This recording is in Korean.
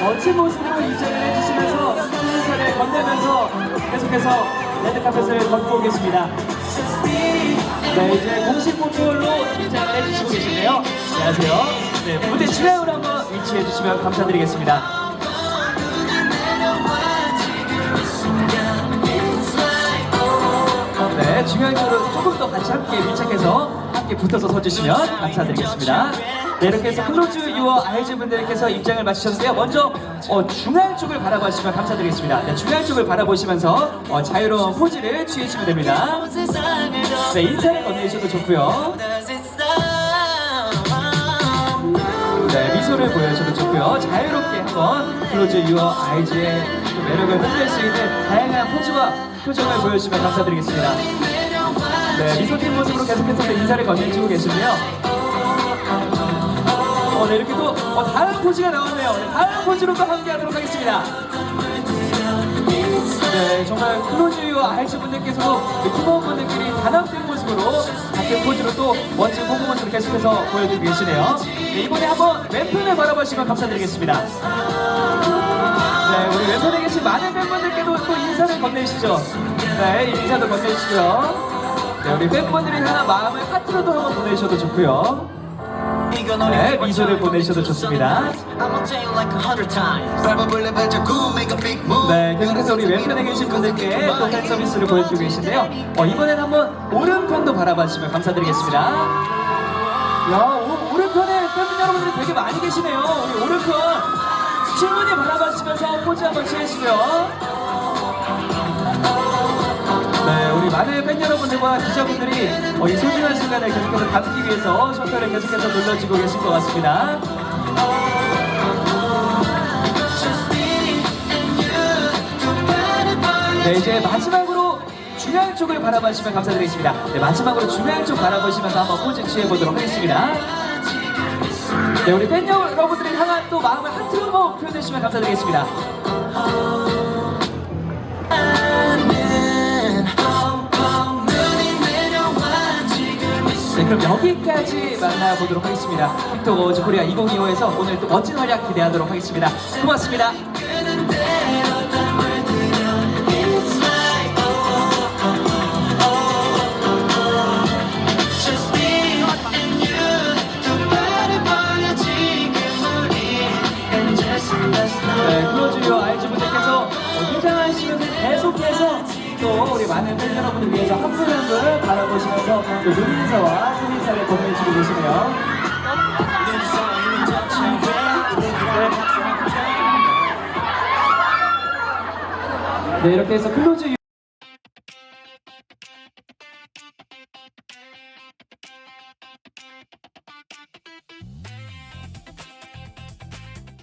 멋진 모습으로 입장을 해주시면서 수산시설을 건네면서 계속해서 레드카펫을 걷고 계십니다. 네, 이제 공식 포토홀로 입장을 해주시고 계신데요. 네, 안녕하세요. 네, 무대 출연으로 한번 위치해 주시면 감사드리겠습니다. 네, 중요한 거는 조금 더 같이 함께 위착해서 함께 붙어서 서주시면 감사드리겠습니다. 네, 이렇게 해서 클로즈 유어 아이즈 분들께서 입장을 마치셨는데요. 먼저 어, 중앙 쪽을 바라보시면 감사드리겠습니다. 네, 중앙 쪽을 바라보시면서 어, 자유로운 포즈를 취해주시면 됩니다. 네, 인사를 건네주셔도 좋고요. 네, 미소를 보여주셔도 좋고요. 자유롭게 한번 클로즈 유어 아이즈의 그 매력을 뽐낼 수 있는 다양한 포즈와 표정을 보여주시면 감사드리겠습니다. 네, 미소팀 모습으로 계속해서 인사를 건네주고 계시고요. 어, 네, 이렇게 또 어, 다른 포즈가 나오네요. 네, 다른 포즈로 또 함께 하도록 하겠습니다. 네, 정말 클로즈 유어 아이즈 분들께서도 그 팀원 분들끼리 단합된 모습으로 같은 포즈로 또 멋진 퍼포먼스를 계속해서 보여주고 계시네요. 네, 이번에 한번 왼편을 바라보시면 감사드리겠습니다. 네, 우리 왼편에 계신 많은 팬분들께도 또 인사를 건네주시죠. 네, 인사도 건네주시고요. 네, 우리 팬분들이 향한 마음을 하트로도 한번 보내주셔도 좋고요. 네, 미소를 보내주셔도 좋습니다. 네, 계속해서 우리 왼편에 계신 분들께 또팬 서비스를 보여주고 계신데요. 어, 이번엔 한번 오른편도 바라봐주시면 감사드리겠습니다. 야, 오, 오른편에 팬분 여러분들이 되게 많이 계시네요. 우리 오른편 충분히 바라봐주시면서 포즈 한번 취해주시고요. 네, 우리 많은 팬 여러분들과 기자분들이 어, 이 소중한 순간을 계속해서 담기 위해서 셔터를 계속해서 눌러주고 계실 것 같습니다. 네, 이제 마지막으로 중앙 쪽을 바라보시면 감사드리겠습니다. 네, 마지막으로 중앙 쪽 바라보시면서 한번 포즈 취해보도록 하겠습니다. 네, 우리 팬 여러분들이 향한 또 마음을 하트로 표현해주시면 감사드리겠습니다. 네, 그럼 여기까지 만나보도록 하겠습니다. 틱톡 어워즈 코리아 2025에서 오늘 또 멋진 활약 기대하도록 하겠습니다. 고맙습니다. 또 우리 많은 팬 여러분을 위해서 한 분 한 분 바라보시면서 또 눈인사와 손인사를 건네주고 계시네요. 네, 이렇게 해서 클로즈